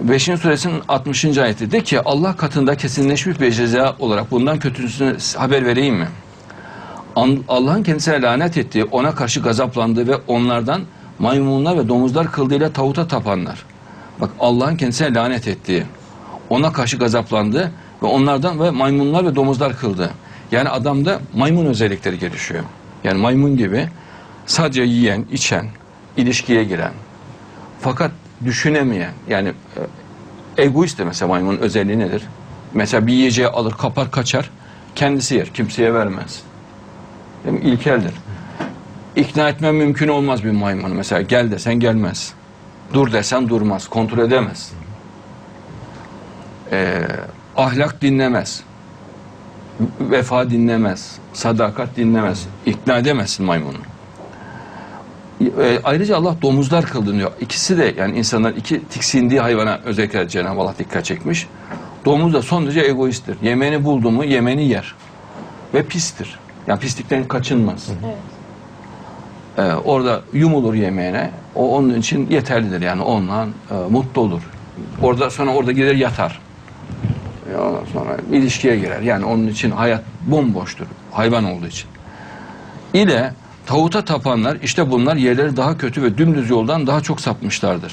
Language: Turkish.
5. suresinin 60. ayeti de ki Allah katında kesinleşmiş bir ceza olarak bundan kötüsünü haber vereyim mi? Allah'ın kendisine lanet ettiği, ona karşı gazaplandığı ve onlardan maymunlar ve domuzlar kıldığıyla tavuta tapanlar. Bak Allah'ın kendisine lanet ettiği, ona karşı gazaplandı ve onlardan ve maymunlar ve domuzlar kıldı. Yani adamda maymun özellikleri gelişiyor. Yani maymun gibi sadece yiyen, içen, ilişkiye giren, fakat düşünemeyen yani e, egoist de mesela maymunun özelliği nedir? Mesela bir yiyeceği alır, kapar, kaçar, kendisi yer, kimseye vermez. Mi? İlkeldir. İkna etmen mümkün olmaz bir maymunu. Mesela gel desen gelmez. Dur desen durmaz. Kontrol edemez. Ee, ahlak dinlemez. Vefa dinlemez. Sadakat dinlemez. İkna edemezsin maymunu. E, ayrıca Allah domuzlar kıldı diyor. İkisi de yani insanlar iki tiksindiği hayvana özellikle Cenab-ı Allah dikkat çekmiş. Domuz da son derece egoisttir. Yemeni buldu mu yemeni yer. Ve pistir. Yani pislikten kaçınmaz. Ee, orada yumulur yemeğine. O onun için yeterlidir. Yani onunla e, mutlu olur. Orada sonra orada gider yatar. E, ondan sonra ilişkiye girer. Yani onun için hayat bomboştur. Hayvan olduğu için. İle tavuta tapanlar işte bunlar yerleri daha kötü ve dümdüz yoldan daha çok sapmışlardır.